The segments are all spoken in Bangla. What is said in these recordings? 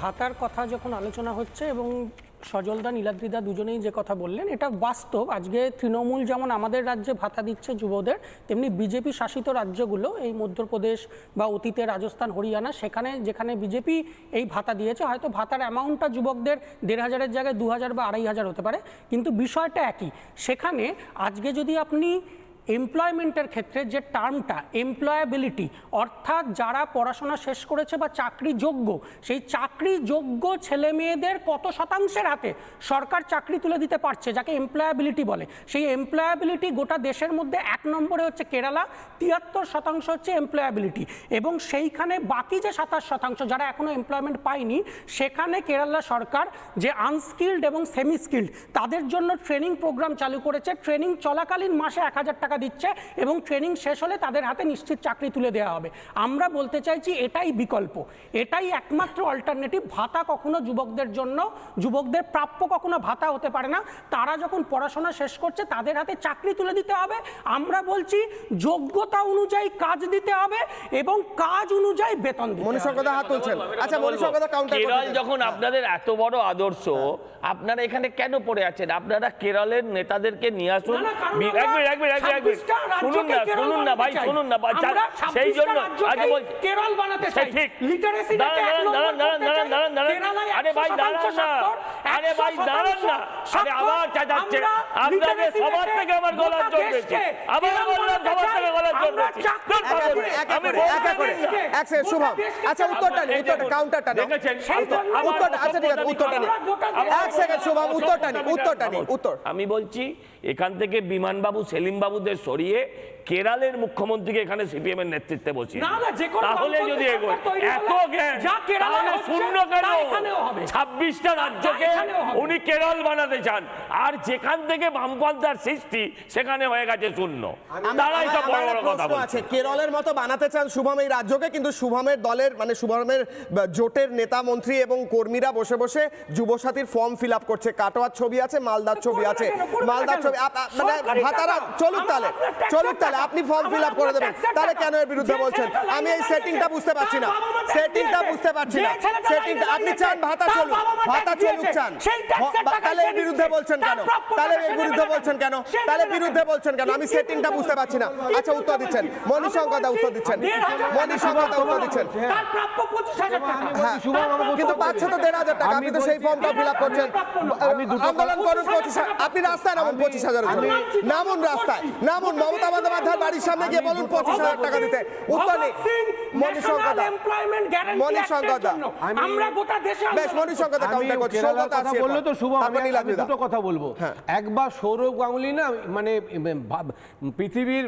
ভাতার কথা যখন আলোচনা হচ্ছে এবং সজলদা, নীলাদ্রিদা দুজনেই যে কথা বললেন, এটা বাস্তব। আজকে তৃণমূল যেমন আমাদের রাজ্যে ভাতা দিচ্ছে যুবদের, তেমনি বিজেপি শাসিত রাজ্যগুলো, এই মধ্যপ্রদেশ বা অতীতে রাজস্থান, হরিয়ানা, সেখানে যেখানে বিজেপি এই ভাতা দিয়েছে, হয়তো ভাতার অ্যামাউন্টটা যুবকদের দেড় হাজারের জায়গায় দু হাজার বা আড়াই হাজার হতে পারে, কিন্তু বিষয়টা একই। সেখানে আজকে যদি আপনি এমপ্লয়মেন্টের ক্ষেত্রে যে টার্মটা এমপ্লয়াবিলিটি অর্থাৎ যারা পড়াশোনা শেষ করেছে বা চাকরি যোগ্য সেই চাকরি যোগ্য ছেলে মেয়েদের কত শতাংশের হাতে সরকার চাকরি তুলে দিতে পারছে, যাকে এমপ্লয়াবিলিটি বলে। সেই এমপ্লয়াবিলিটি গোটা দেশের মধ্যে এক নম্বরে হচ্ছে কেরালা, তিয়াত্তর শতাংশ হচ্ছে এমপ্লয়াবিলিটি এবং সেইখানে বাকি যে সাতাশ শতাংশ যারা এখনও এমপ্লয়মেন্ট পায়নি, সেখানে কেরালা সরকার যে আনস্কিল্ড এবং সেমি স্কিল্ড তাদের জন্য ট্রেনিং প্রোগ্রাম চালু করেছে। ট্রেনিং চলাকালীন মাসে এক হাজার টাকা দিচ্ছে এবং ট্রেনিং শেষ হলে তাদের হাতে নিশ্চিত চাকরি তুলে দেওয়া হবে। আমরা বলতে চাইছি এটাই বিকল্প। এটাই একমাত্র অল্টারনেটিভ ভাতা কখনো যুবকদের জন্য যুবকদের প্রাপ্য কখনো ভাতা হতে পারে না। তারা যখন পড়াশোনা শেষ করছে তাদের হাতে চাকরি তুলে দিতে হবে। আমরা বলছি যোগ্যতা অনুযায়ী কাজ দিতে হবে এবং কাজ অনুযায়ী বেতন দিতে হবে। হাত তুলছেন। আচ্ছা মনীষঙ্কদা কাউন্টার কেরল যখন আপনাদের এত বড় আদর্শ আপনারা এখানে কেন পড়ে আছেন? আপনারা কেরলের নেতাদেরকে নিয়ে আসুন। আমরা এক মিনিট এক মিনিট এক মিনিট, এক মিনিট 26টা রাজ্যকে শুনুন না শুনুন না ভাই শুনুন না সেই জন্য আগে বলছি। কেরল বানাতে চাই। ঠিক। Literacy দাঁড়ান rate এক দাঁড়ান নম্বর দাঁড়ান করতে দাঁড়ান চাই। দাঁড়ান। দাঁড়ান কেরালায় আরে ভাই দাঁড়ান না। আরে ভাই দাঁড়ান না। আরে আবার চাচাচ্ছে আপনাদের সবার থেকে আমার গলা দেশকে আবার আমরা বেশি আমি শুভম আচ্ছা উত্তরটা উত্তরটা কাউন্টারটা উত্তরটা আচ্ছা ঠিক আছে উত্তরটা এক সেকেন্ড শুভম উত্তরটা উত্তরটা উত্তর। বলছি এখান থেকে বিমানবাবু সেলিম বাবুদের সরিয়ে কেরালের মুখ্যমন্ত্রীকে এখানে সিপিএম এর নেতৃত্বে কোনো তাহলে যদি এত শূন্য কেন। ছাব্বিশটা রাজ্যকে উনি কেরল বানাতে চান। আর যেখান থেকে বামপন্থার সৃষ্টি সেখানে হয়ে গেছে শূন্য। তারাই সব বড় বড় কথা আছে কেরলের মতো বানাতে চান শুভম এই রাজ্যকে কিন্তু শুভমের দলের মানে শুভমের জোটের নেতা মন্ত্রী এবং কর্মীরা বসে বসে যুবসাথীর ফর্ম ফিল আপ করছে। কাটোয়ার ছবি আছে মালদার ছবি আছে। মালদার ছবি মানে ভাতারা চলুক তাহলে চলুক তাহলে আপনি ফর্ম ফিল আপ করে দেবেন। তাহলে কেন এর বিরুদ্ধে বলছেন? আমি এই সেটিংটা বুঝতে পারছি না। সেটিংটা বুঝতে পারছি না। সেটিংটা আপনি চান ভাতা চলুক ভাতা চলুক চান। তাহলে এর বিরুদ্ধে বলছেন কেন? তাহলে এর বিরুদ্ধে বলছেন কেন? তাহলে বিরুদ্ধে বলছেন কেন? আমি সেটিংটা বুঝতে পারছি না? আচ্ছা উত্তর দিচ্ছেন। মনি মনীষঙ্কদা উত্তর দিচ্ছেন। মনি টাকা উত্তর দিচ্ছেন। তার প্রাপ্য পঁচিশ হাজার টাকা। হ্যাঁ শুভম কিন্তু পাচ্ছে তো দিন। দেড় হাজার টাকা আপনি আমি তো সেই ফর্মটা ফিল আপ করছেন। আমি দুটো আন্দোলন করুন পঁচিশ হাজার। আপনি রাস্তায় নামুন পঁচিশ হাজার নামুন রাস্তায়। নামুন মমতা বন্দ্যোপাধ্যায়ের বাড়ির সামনে গিয়ে বলুন পঁচিশ হাজার টাকা দিতে। উত্তর নেই। মনীষঙ্কদা মনীষঙ্কদা আমরা গোটা দেশে বেশ মনীষঙ্কদা আমি কাউন্টার করছি কেরালার আছে বলল তো শুভ আমি তারপর আমি নীলাদ্রিদা। দুটো কথা বলব। হ্যাঁ। একবার সৌরভ গাঙ্গুলি না মানে পৃথিবীর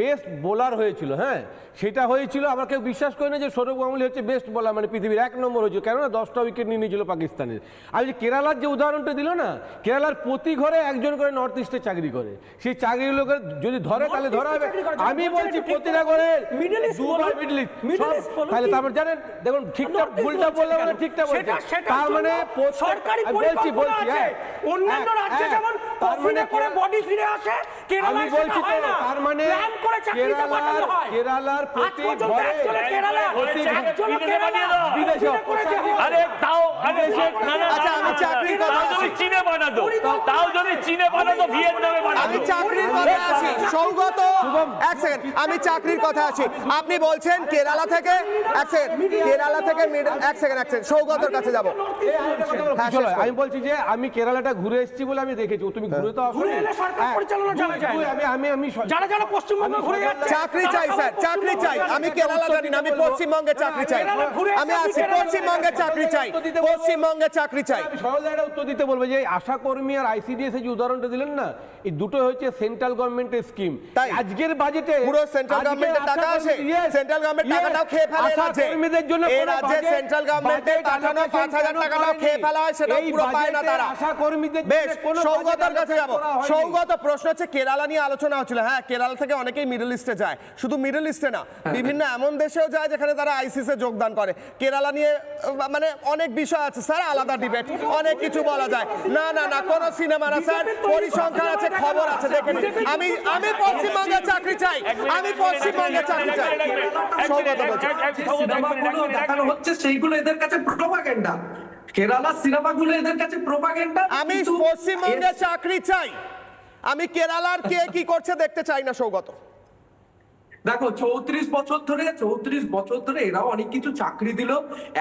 বেস্ট বোলার হয়েছিল হ্যাঁ? সেটা হয়েছিল আমার কেউ বিশ্বাস করে না যে সৌরভ গাঙ্গুলি হচ্ছে বেস্ট বোলার মানে পৃথিবীর এক নম্বর হয়েছিল কেননা দশটা উইকেট নিয়ে নিয়েছিল পাকিস্তানের। আর যে কেরালার যে উদাহরণটা দিল না কেরালার প্রতি ঘরে একজন করে নর্থ ইস্টে চাকরি করে। সেই চাকরি লোকের যদি ধরে তাহলে ধরা হবে। আমি বলছি প্রতিটা ঘরে মিডল ইস্ট তাহলে তারপর জানেন দেখুন ঠিকঠাক ভুলটা বললে মানে ঠিকঠাক বলছে তার মানে সরকারি বলছি বলছি। হ্যাঁ অন্যান্য হ্যাঁ, রাজ্যে হ্যাঁ। যেমন মানে করে বডি ফিরে আসে আমি কেরালায় সেটা হয় না। তার মানে প্ল্যান করে চাকরিতে পাঠানো হয়। কেরালার প্রতি ঘরে কেরালা কেরালা বিদেশে আরে তাও আরে আচ্ছা, আমি চাকরির কথা যদি। চীনে বানাতো তাও যদি চীনে বানাতো ভিয়েতনামে বানাতো। আমি চাকরির কথা আছি। সৌগত এক সেকেন্ড আমি চাকরির কথা আছি। আপনি বলছেন কেরালা থেকে এক সেকেন্ড কেরালা থেকে এক সেকেন্ড এক সেকেন্ড সৌগতর কাছে যাব। হ্যাঁ। আমি বলছি যে আমি কেরালাটা ঘুরে এসেছি বলে আমি দেখেছি। তুমি ঘুরে তো ঘুরে এলে সরকার পরিচালনা জানা যায় আমি আমি আমি যারা যারা পশ্চিমবঙ্গে ঘুরে যাচ্ছে। চাকরি চাই স্যার চাকরি চাই। আমি কেরালা জানি না আমি পশ্চিমবঙ্গে চাকরি চাই। আমি আছি পশ্চিমবঙ্গে চাকরি চাই। পশ্চিমবঙ্গে চাকরি চাই। আমি সরল একটা উত্তর দিতে বলব যে আশা কর্মী আর আইসিডিএস যে উদাহরণটা দিলেন না এই দুটো হচ্ছে সেন্ট্রাল গভর্নমেন্টের স্কিম তাই? আজকের বাজেটে পুরো সেন্ট্রাল গভর্নমেন্টের টাকা আসে। সেন্ট্রাল গভর্নমেন্ট টাকাটাও খেয়ে ফেলে রাজ্যে কর্মীদের জন্য এই রাজ্যে সেন্ট্রাল গভর্নমেন্টের পাঠানো allocation পাঁচ হাজার কেন টাকাটাও খেয়ে ফেলা হয় সেটাও পুরো পায় না তারা। আশা কর্মীদের বেশ কোনো সৌগতর কাছে যাব। সৌগত প্রশ্ন হচ্ছে কেরালা নিয়ে আলোচনা হচ্ছিল। হ্যাঁ কেরালা থেকে অনেকেই মিডল ইস্টে যায়। শুধু মিডল ইস্টে না বিভিন্ন এমন দেশেও যায় যেখানে তারা আইসিসে যোগদান করে। কেরালা নিয়ে মানে অনেক বিষয় আছে স্যার আলাদা ডিবেট অনেক কিছু বলা যায়। না না না কোনো সিনেমা না স্যার। পরিসংখ্যান আছে খবর আছে দেখে নিন। আমি আমি পশ্চিমবঙ্গে চাকরি চাই। আমি পশ্চিমবঙ্গে চাকরি চাই। সৌগত বলছে। দেখানো হচ্ছে সেইগুলো এদের কাছে প্রোপাগান্ডা কেরালার সিনেমাগুলো এদের কাছে প্রোপাগান্ডা আমি পশ্চিমবঙ্গে চাকরি চাই। আমি কেরালার কে কি করছে দেখতে চাই না সৌগত। দেখো চৌত্রিশ বছর ধরে চৌত্রিশ বছর ধরে এরাও অনেক কিছু চাকরি দিল।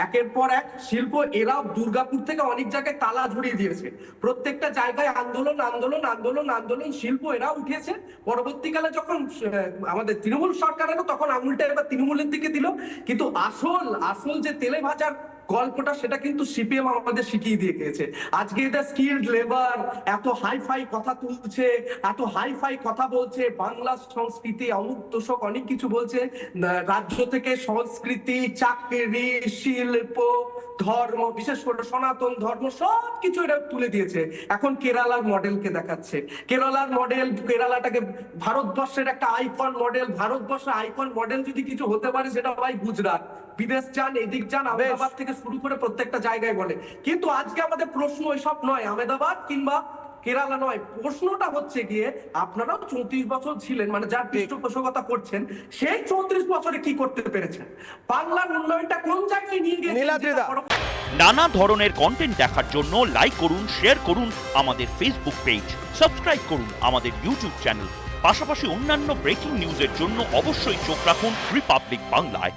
একের পর এক শিল্প এরাও দুর্গাপুর থেকে অনেক জায়গায় তালা ঝুড়িয়ে দিয়েছে। প্রত্যেকটা জায়গায় আন্দোলন আন্দোলন আন্দোলন আন্দোলন শিল্প এরা উঠিয়েছে। পরবর্তীকালে যখন আমাদের তৃণমূল সরকার এলো তখন আঙুলটা এবার তৃণমূলের দিকে দিল। কিন্তু আসল আসল যে তেলে ভাজার গল্পটা সেটা কিন্তু সিপিএম আমাদের শিখিয়ে দিয়ে গিয়েছে। আজকে এটা স্কিল্ড লেবার এত হাই ফাই কথা তুলছে, এত হাই ফাই কথা বলছে, বাংলা সংস্কৃতি, অমুক তোষক অনেক কিছু বলছে রাজ্য থেকে সংস্কৃতি, চাকরি, শিল্প, ধর্ম, বিশেষ করে সনাতন ধর্ম সব কিছু এটা তুলে দিয়েছে। এখন কেরালার মডেলকে দেখাচ্ছে। কেরালার মডেল, কেরালাটাকে ভারতবর্ষের একটা আইকন মডেল ভারতবর্ষের আইকন মডেল যদি কিছু হতে পারে, সেটা ভাই গুজরাট। বিদেশ যান এদিক যান আহমেদাবাদ থেকে শুরু করে প্রত্যেকটা জায়গায় বলে। কিন্তু আজকে আমাদের প্রশ্ন এসব নয় আহমেদাবাদ কিংবা কেরালা নয়। প্রশ্নটা হচ্ছে গিয়ে আপনারাও চৌত্রিশ বছর ছিলেন মানে যার পৃষ্ঠপোষকতা করছেন সেই চৌত্রিশ বছরে কি করতে পেরেছেন? বাংলার উন্নয়নটা কোন জায়গায় নিয়ে গিয়ে নানা ধরনের কন্টেন্ট দেখার জন্য লাইক করুন শেয়ার করুন আমাদের ফেসবুক পেজ সাবস্ক্রাইব করুন আমাদের ইউটিউব চ্যানেল পাশাপাশি অন্যান্য ব্রেকিং নিউজের জন্য অবশ্যই চোখ রাখুন রিপাবলিক বাংলায়